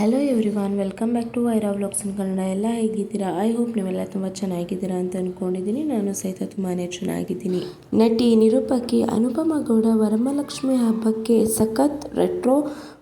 Hello everyone welcome back to Vaira vlogs in Kannada ಎಲ್ಲ ಹೇಗಿದ್ದೀರಾ? I hope ನೀವೆಲ್ಲ ತುಂಬ ಚೆನ್ನಾಗಿದ್ದೀರಾ ಅಂತ ಅಂದ್ಕೊಂಡಿದ್ದೀನಿ ನಾನು ಸಹಿತ ತುಂಬಾ ಚೆನ್ನಾಗಿದ್ದೀನಿ. ನಟಿ ನಿರೂಪಕಿ ಅನುಪಮ ಗೌಡ ವರಮಲಕ್ಷ್ಮಿ ಹಬ್ಬಕ್ಕೆ ಸಖತ್ ರೆಟ್ರೋ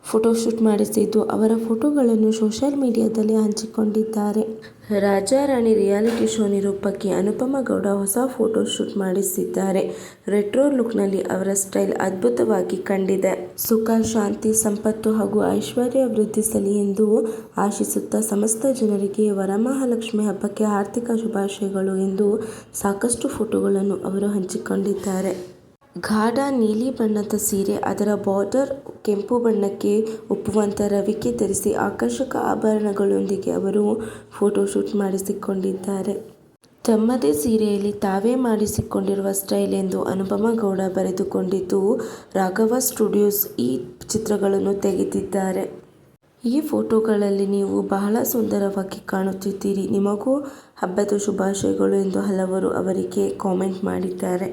ಫೋಟೋಶೂಟ್ ಮಾಡಿಸಿದ್ದು, ಅವರ ಫೋಟೋಗಳನ್ನು ಸೋಷಿಯಲ್ ಮೀಡಿಯಾದಲ್ಲಿ ಹಂಚಿಕೊಂಡಿದ್ದಾರೆ. ರಾಜಾ ರಾಣಿ ರಿಯಾಲಿಟಿ ಶೋ ನಿರೂಪಕಿ ಅನುಪಮ ಗೌಡ ಹೊಸ ಫೋಟೋ ಶೂಟ್ ಮಾಡಿಸಿದ್ದಾರೆ. ರೆಟ್ರೋ ಲುಕ್ನಲ್ಲಿ ಅವರ ಸ್ಟೈಲ್ ಅದ್ಭುತವಾಗಿ ಕಂಡಿದೆ. ಸುಖ, ಶಾಂತಿ, ಸಂಪತ್ತು ಹಾಗೂ ಐಶ್ವರ್ಯ ವೃದ್ಧಿಸಲಿ ಎಂದು ಆಶಿಸುತ್ತಾ ಸಮಸ್ತ ಜನರಿಗೆ ವರಮಹಾಲಕ್ಷ್ಮಿ ಹಬ್ಬಕ್ಕೆ ಆರ್ಥಿಕ ಶುಭಾಶಯಗಳು ಎಂದು ಸಾಕಷ್ಟು ಫೋಟೋಗಳನ್ನು ಅವರು ಹಂಚಿಕೊಂಡಿದ್ದಾರೆ. ಗಾಢ ನೀಲಿ ಬಣ್ಣದ ಸೀರೆ ಅದರ ಬಾರ್ಡರ್ ಕೆಂಪು ಬಣ್ಣಕ್ಕೆ ಒಪ್ಪುವಂತ ರವಿಕೆ ಧರಿಸಿ ಆಕರ್ಷಕ ಆಭರಣಗಳೊಂದಿಗೆ ಅವರು ಫೋಟೋಶೂಟ್ ಮಾಡಿಸಿಕೊಂಡಿದ್ದಾರೆ. ತಮ್ಮದೇ ಸೀರೆಯಲ್ಲಿ ತಾವೇ ಮಾಡಿಸಿಕೊಂಡಿರುವ ಸ್ಟೈಲ್ ಎಂದು ಅನುಪಮ ಗೌಡ ಬರೆದುಕೊಂಡಿದ್ದು, ರಾಘವ ಸ್ಟುಡಿಯೋಸ್ ಈ ಚಿತ್ರಗಳನ್ನು ತೆಗೆದಿದ್ದಾರೆ. ಈ ಫೋಟೋಗಳಲ್ಲಿ ನೀವು ಬಹಳ ಸುಂದರವಾಗಿ ಕಾಣುತ್ತಿದ್ದೀರಿ. ನಿಮಗೂ ಹಬ್ಬದ ಶುಭಾಶಯಗಳು ಎಂದು ಹಲವರು ಅವರಿಗೆ ಕಾಮೆಂಟ್ ಮಾಡಿದ್ದಾರೆ.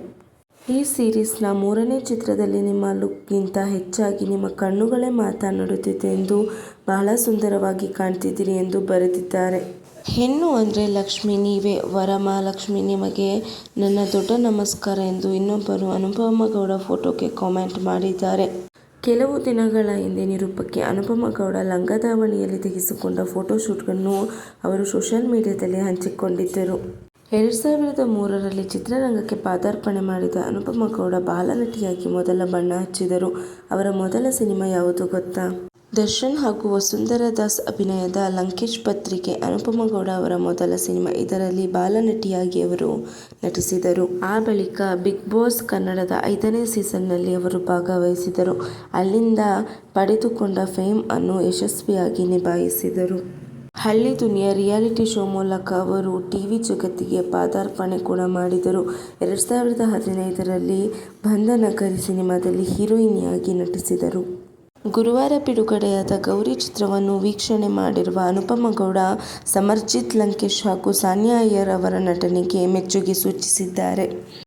ಈ ಸೀರೀಸ್ನ ಮೂರನೇ ಚಿತ್ರದಲ್ಲಿ ನಿಮ್ಮ ಲುಕ್ಗಿಂತ ಹೆಚ್ಚಾಗಿ ನಿಮ್ಮ ಕಣ್ಣುಗಳೇ ಮಾತನಾಡುತ್ತಿದೆ ಎಂದು ಬಹಳ ಸುಂದರವಾಗಿ ಕಾಣ್ತಿದ್ದೀರಿ ಎಂದು ಬರೆದಿದ್ದಾರೆ. ಹೆಣ್ಣು ಅಂದರೆ ಲಕ್ಷ್ಮಿ ನೀವೇ ವರಮಹಾಲಕ್ಷ್ಮಿ ನಿಮಗೆ ನನ್ನ ದೊಡ್ಡ ನಮಸ್ಕಾರ ಎಂದು ಇನ್ನೊಬ್ಬರು ಅನುಪಮ ಗೌಡ ಫೋಟೋಗೆ ಕಾಮೆಂಟ್ ಮಾಡಿದ್ದಾರೆ. ಕೆಲವು ದಿನಗಳ ಹಿಂದೆ ನಿರೂಪಕಿ ಅನುಪಮ ಗೌಡ ಲಂಗದಾವಣಿಯಲ್ಲಿ ತೆಗೆಸಿಕೊಂಡ ಫೋಟೋಶೂಟ್ಗಳನ್ನು ಅವರು ಸೋಷಿಯಲ್ ಮೀಡಿಯಾದಲ್ಲಿ ಹಂಚಿಕೊಂಡಿದ್ದರು. ಎರಡು ಸಾವಿರದ ಮೂರರಲ್ಲಿ ಚಿತ್ರರಂಗಕ್ಕೆ ಪಾದಾರ್ಪಣೆ ಮಾಡಿದ ಅನುಪಮ ಗೌಡ ಬಾಲನಟಿಯಾಗಿ ಮೊದಲ ಬಣ್ಣ ಹಚ್ಚಿದರು. ಅವರ ಮೊದಲ ಸಿನಿಮಾ ಯಾವುದು ಗೊತ್ತಾ? ದರ್ಶನ್ ಹಾಗೂ ವಸುಂಧರಾ ದಾಸ್ ಅಭಿನಯದ ಲಂಕೇಶ್ ಪತ್ರಿಕೆ ಅನುಪಮ ಗೌಡ ಅವರ ಮೊದಲ ಸಿನಿಮಾ. ಇದರಲ್ಲಿ ಬಾಲನಟಿಯಾಗಿ ಅವರು ನಟಿಸಿದರು. ಆ ಬಳಿಕ ಬಿಗ್ ಬಾಸ್ ಕನ್ನಡದ ಐದನೇ ಸೀಸನ್ನಲ್ಲಿ ಅವರು ಭಾಗವಹಿಸಿದರು. ಅಲ್ಲಿಂದ ಪಡೆದುಕೊಂಡ ಫೇಮ್ ಅನ್ನು ಯಶಸ್ವಿಯಾಗಿ ನಿಭಾಯಿಸಿದರು. ಹಳ್ಳಿ ದುನಿಯಾ ರಿಯಾಲಿಟಿ ಶೋ ಮೂಲಕ ಅವರು ಟಿವಿ ಜಗತ್ತಿಗೆ ಪಾದಾರ್ಪಣೆ ಕೂಡ ಮಾಡಿದರು. ಎರಡ್ ಸಾವಿರದ ಹದಿನೈದರಲ್ಲಿ ಬಂಧನಗರಿ ಸಿನಿಮಾದಲ್ಲಿ ಹೀರೋಯಿನಿಯಾಗಿ ನಟಿಸಿದರು. ಗುರುವಾರ ಬಿಡುಗಡೆಯಾದ ಗೌರಿ ಚಿತ್ರವನ್ನು ವೀಕ್ಷಣೆ ಮಾಡಿರುವ ಅನುಪಮ ಗೌಡ, ಸಮರ್ಜಿತ್ ಲಂಕೇಶ್ ಹಾಗೂ ಸಾನಿಯಾ ಅಯ್ಯರ್ ಅವರ ನಟನೆಗೆ ಮೆಚ್ಚುಗೆ ಸೂಚಿಸಿದ್ದಾರೆ.